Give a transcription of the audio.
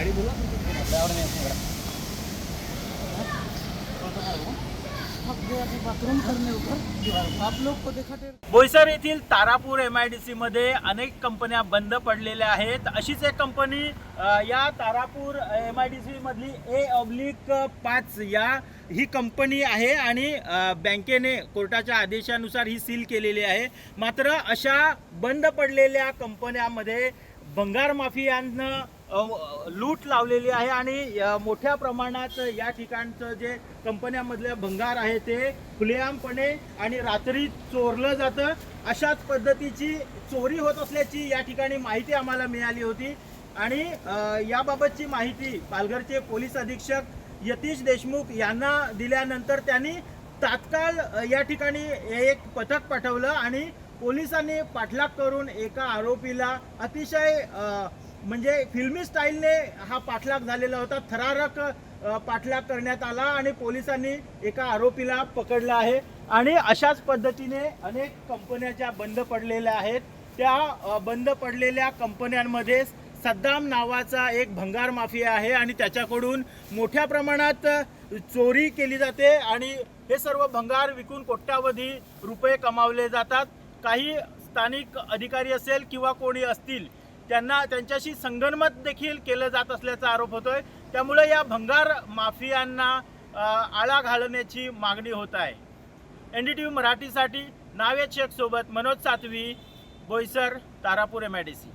गाडी बोला. बोईसर येथील Tarapur M I D C मध्ये अनेक कंपन्या बंद पडलेल्या आहेत. अशीच एक कंपनी या Tarapur M I D C मधली ए ऑब्लिक पाच या ही कंपनी आहे आणि बँकेने कोर्टाच्या आदेशानुसार ही सील केलेली आहे. मात्र अशा बंद पडलेल्या कंपन्यामध्ये भंगार माफियांनं लूट लावलेली आहे आणि मोठ्या प्रमाणात या ठिकाणचं जे कंपन्यांमधलं भंगार आहे ते खुलेआमपणे आणि रात्री चोरलं जातं. अशाच पद्धतीची चोरी होत असल्याची या ठिकाणी माहिती आम्हाला मिळाली होती. आणि याबाबतची माहिती पालघरचे पोलीस अधीक्षक यतीश देशमुख यांना दिल्यानंतर त्यांनी तात्काळ या ठिकाणी एक पथक पाठवलं आणि पोलिसांनी पाठलाग करून एका आरोपीला अतिशय म्हणजे फिल्मी स्टाईलने हा पाठलाग झालेला होता. थरारक पाठलाग करण्यात आला आणि पोलिसांनी एका आरोपीला पकडलं आहे. आणि अशाच पद्धतीने अनेक कंपन्या ज्या बंद पडलेल्या आहेत त्या बंद पडलेल्या कंपन्यांमध्ये सद्दाम नावाचा एक भंगार माफिया आहे आणि त्याच्याकडून मोठ्या प्रमाणात चोरी केली जाते आणि हे सर्व भंगार विकून कोट्यावधी रुपये कमावले जातात. काही स्थानिक अधिकारी असेल किंवा कोणी असतील त्यांना त्यांच्याशी संगनमत देखील केलं जात असल्याचा आरोप होतोय. त्यामुळे या भंगार माफियांना आळा घालण्याची मागणी होत आहे. एन डी टी व्ही मराठीसाठी नावेद शेख सोबत Manoj Satvi Boisar Tarapur M I D C